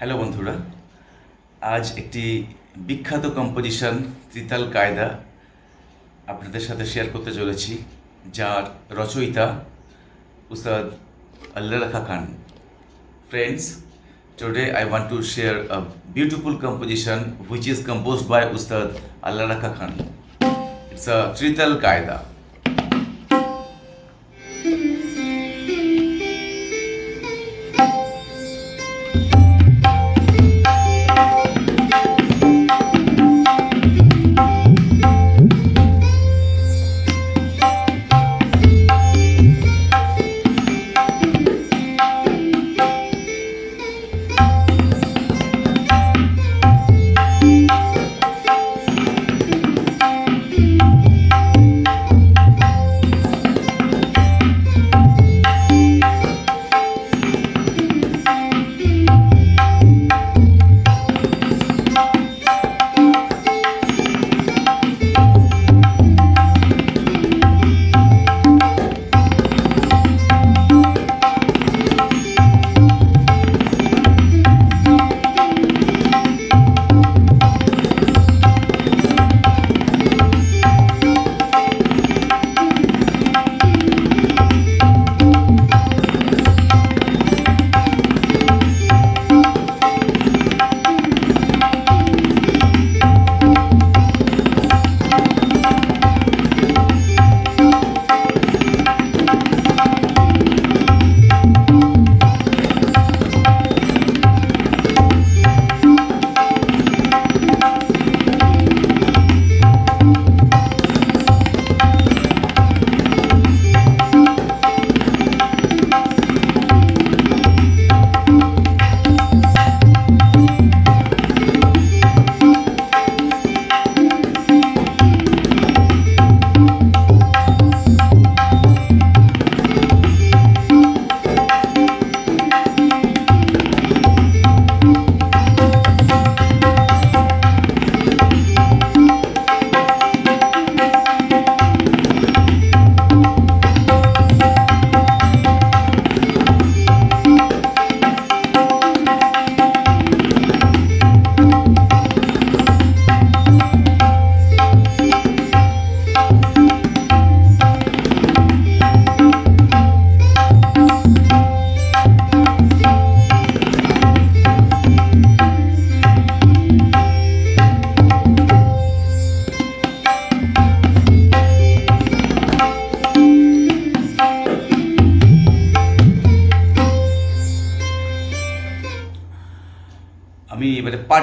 Hello বন্ধুরা। আজ একটি বিখ্যাত কম্পোজিশন ত্রিতাল কায়দা আপনাদের সাথে শেয়ার করতে চলেছি, যার রচয়িতা Ustad Allah Rakha Khan. Friends today I want to share a beautiful composition which is composed by Ustad Allah Rakha Khan. It's a tritaal কায়দা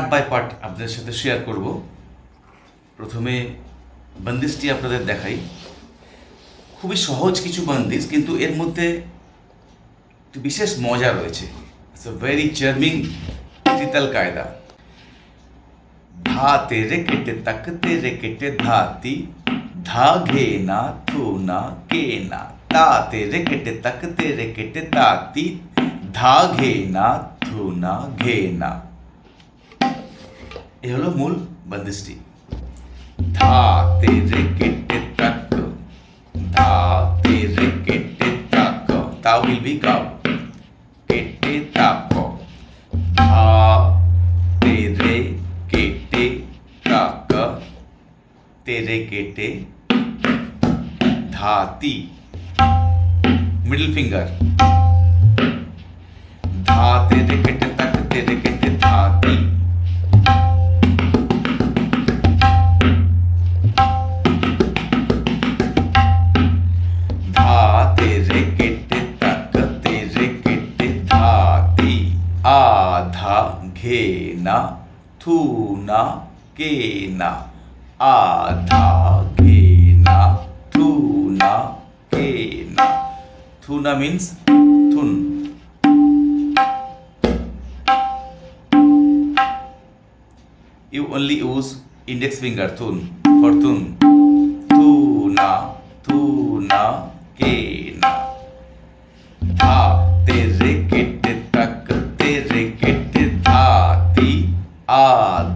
পার্ট বাই পার্ট আপনাদের সাথে শেয়ার করব। প্রথমে বন্দিশটি আপনাদের দেখাই। খুবই সহজ কিছু বন্দিশ কিন্তু এর মধ্যে একটু বিশেষ মজা রয়েছে। It's a very charming teentaal কায়দা। ধা তেরে কেটে তাক তেরে কেটে ধাতি ধা ঘে না, থু না, কে না। তা তেরে কেটে তাক তেরে কেটে তাতি ধা ঘে না, থু না, ঘে না। এ হলো মূল বন্দিশটি ধা তেরে কেটে তাক ধা তেরে কেটে তাক তা উইল বি কাউ কেটে তাক ধা তেরে কেটে তাক তেরে কেটে ধাতি मिडिल फिंगर धा तेरे केटे तक तेरे केटे थूना केना आधा घेना थूना केना थूना means थुन you only use index finger thun for thun thuna thuna 아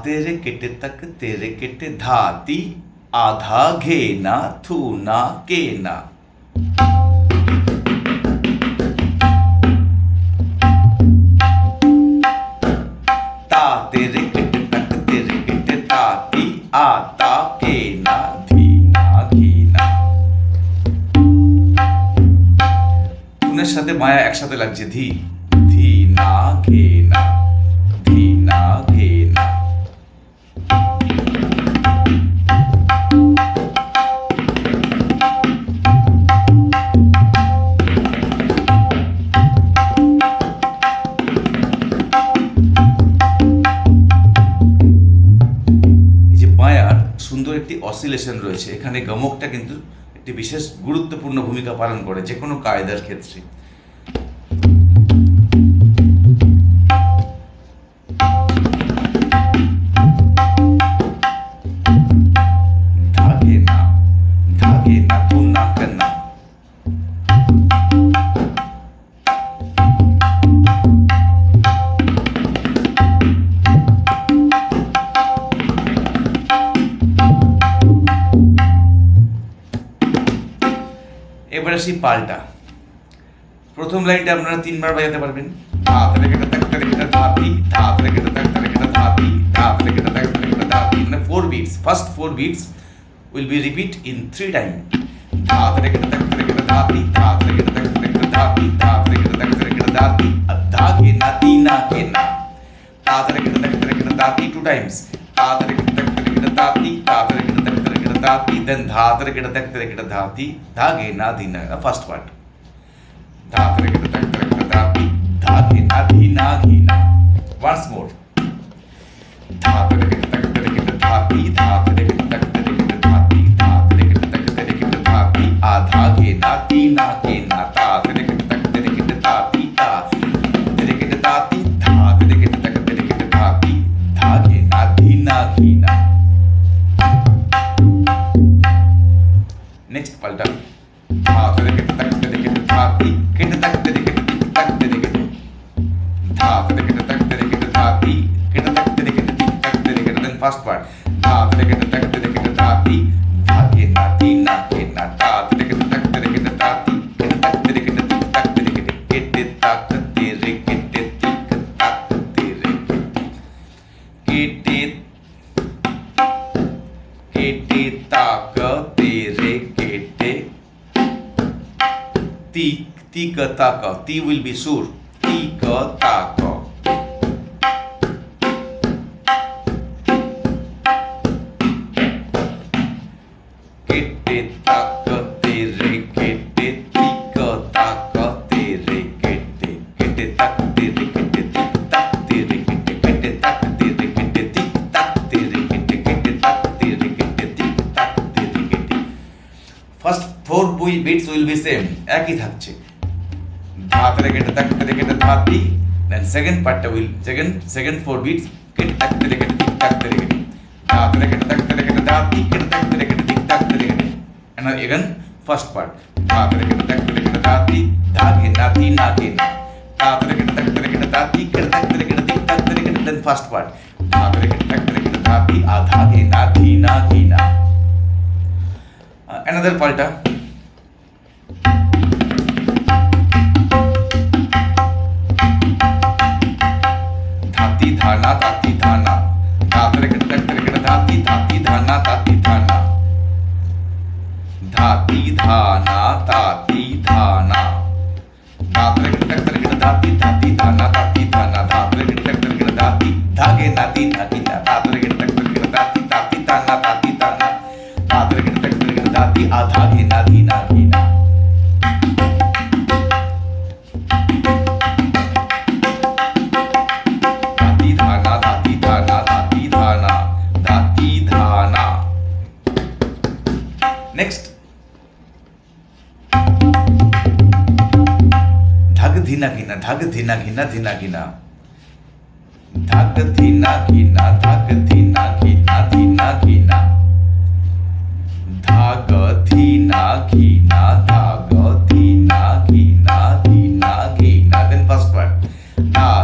तेरे केटे तक तेरे केटे धाती आधा घेना थू ना के ना ता तेरे केटे तक तेरे केटे ताती आता के ना ধীনা ঘিনা ফুনের সাথে মায়া একসাথে লাগছে ধি ধি না ঘে না ধি অসিলেশন রয়েছে। এখানে গমকটা কিন্তু একটি বিশেষ গুরুত্বপূর্ণ ভূমিকা পালন করে যে কোনো কায়দার ক্ষেত্রে। এবার আসি পাল্টা প্রথম লাইনটা আপনারা তিনবার বাজাতে পারবেন ধাত রেখেটা তাক রেখেটা ধাতি ধাত রেখেটা তাক রেখেটা ধাতি ধাত রেখেটা তাক রেখেটা ধাতি মানে four beats first four beats will be repeat in three time ধাত রেখেটা তাক রেখেটা ধাতি ধাত রেখেটা তাক রেখেটা ধাতি ধাত রেখেটা তাক রেখেটা ধাতি আধা কে না তিনা কে না ধাত রেখেটা তাক রেখেটা ধাতি two times then dhatrikita daktrikita dhati dhage na dhina the first part. dhatrikita daktrikita dhati dhage na dhina ghina once more. dhatrikita daktrikita dhati dhatrikita daktrikita dhati dhatrikita daktrikita dhati adhage na dhina ghina dhatrikita first part. Da, da, da, da, da, da, da, da, ti, da, ti, da, ti, na, ti, na, da, da, da, da, da, da, da, ti, da, da, da, da, da, da, da, da, da, da, Tika taka. Ti will be sur. Tika taka. First four বুই beats will be same একই থাকছে ধাত রে কেটে তাক রে কেটে ধাতি দেন সেকেন্ড পার্টটা will second second four beats কেটে তাক রে কেটে তিক তাক রে কেটে ধাত রে কেটে তাক রে কেটে ধাতি কেটে তাক রে কেটে তিক তাক রে কেটে and again first part. Tati, tati, tati, tati. Then first part. Another palta. Dhati dhana, dhati dhana. धाती धाना ताती धाना धात्र टक धाती धाती धाना ताती धाना धात्र टक धाती धागे नाती धाती धीना घीना धग धीना घीना धीना घीना। धग धीना घीना धग धीना घीना धीना घीना। धाग धीना घीना धाग धीना घीना, धीना घिना। देन फ़र्स्ट पार्ट धा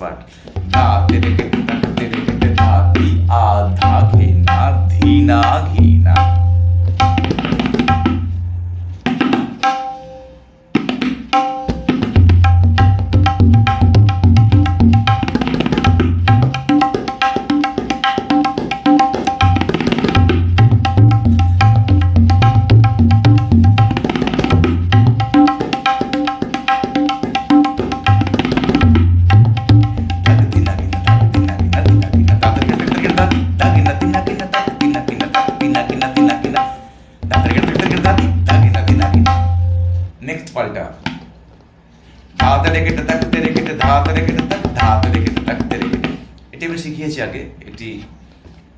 Asfalt. A,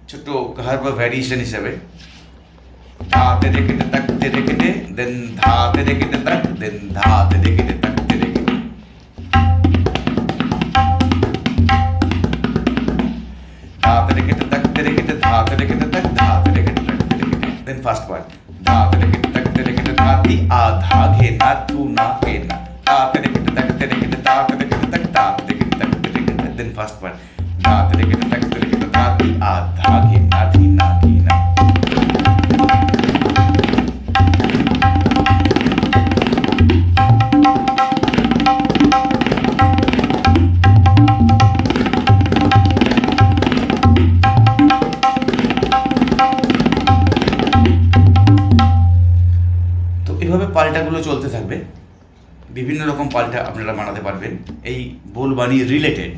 ছোট কাহার বা ভ্যারিয়েশন হিসাবে ধাতে রেখেটে থাকতে রেখেটে দেন ধাতে রেখেটে থাক দেন ধাতে রেখেটে থাকতে রেখেটে ধাতে রেখেটে থাকতে রেখেটে ধাতে রেখেটে থাক ধাতে রেখেটে থাকতে রেখেটে দেন ফার্স্ট পার্ট ধাতে রেখেটে থাকতে রেখেটে ধাতি আ ধাগে না থু না কে না ধাতে রেখেটে থাকতে রেখেটে ধাতে রেখেটে থাক ধাতে রেখেটে থাকতে রেখেটে দেন ফার্স্ট পার্ট ধাতে রেখেটে থাকতে রেখেটে ধাতি ধি না কি তো এভাবে পাল্টাগুলো চলতে থাকবে। বিভিন্ন রকম পাল্টা আপনারা বানাতে পারবেন। এই বোলবাণী রিলেটেড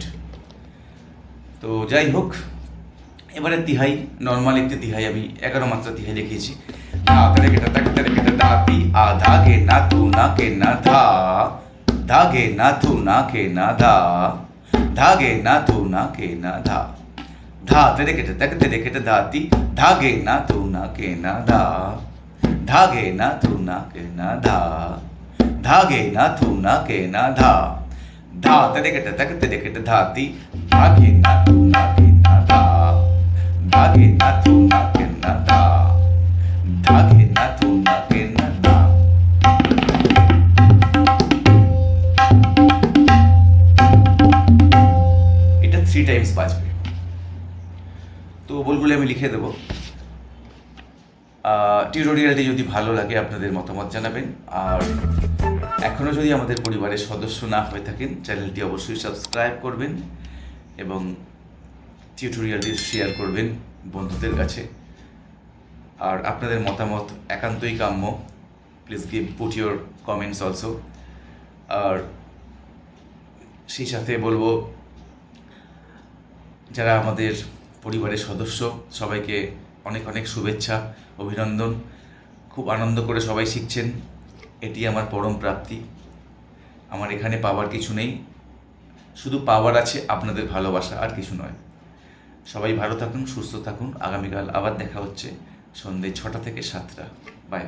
তো যাই হোক এবারে তিহাই নর্মাল একটি তিহাই আমি এগারো মাত্রা তিহাই দেখিয়েছি ধা তারে কেটে তাকে তারে কেটে দাতি আ ধাগে না তু না কে না ধা ধাগে না তু না কে না ধা ধাগে না তু না কে না ধা ধা তেরে কেটে তাকে তেরে কেটে দাতি ধাগে না তু না কে না ধা ধাগে না তু না কে না ধা ধাগে না তু না কে না ধা ধা তেরে কেটে তাকে তেরে কেটে না তু না কে না ধা ধাগে না তু না কে না ধা ধাগে না তু না কে না ধা এটা থ্রি টাইমস বাজবে। তো বলগুলো আমি লিখে দেবো। টিউটোরিয়ালটি যদি ভালো লাগে, আপনাদের মতামত জানাবেন। আর এখনও যদি আমাদের পরিবারের সদস্য না হয়ে থাকেন চ্যানেলটি অবশ্যই সাবস্ক্রাইব করবেন এবং টিউটোরিয়ালটি শেয়ার করবেন বন্ধুদের কাছে। আর আপনাদের মতামত একান্তই কাম্য। Please give put your comments also আর সেই সাথে বলব, যারা আমাদের পরিবারের সদস্য, সবাইকে অনেক অনেক শুভেচ্ছা, অভিনন্দন। খুব আনন্দ করে সবাই শিখছেন। এটি আমার পরম প্রাপ্তি। আমার এখানে পাওয়ার কিছু নেই। শুধু পাওয়ার আছে আপনাদের ভালোবাসা, আর কিছু নয়। সবাই ভালো থাকুন সুস্থ থাকুন। আগামীকাল আবার দেখা হচ্ছে সন্ধ্যে ছটা থেকে সাতটা। বাই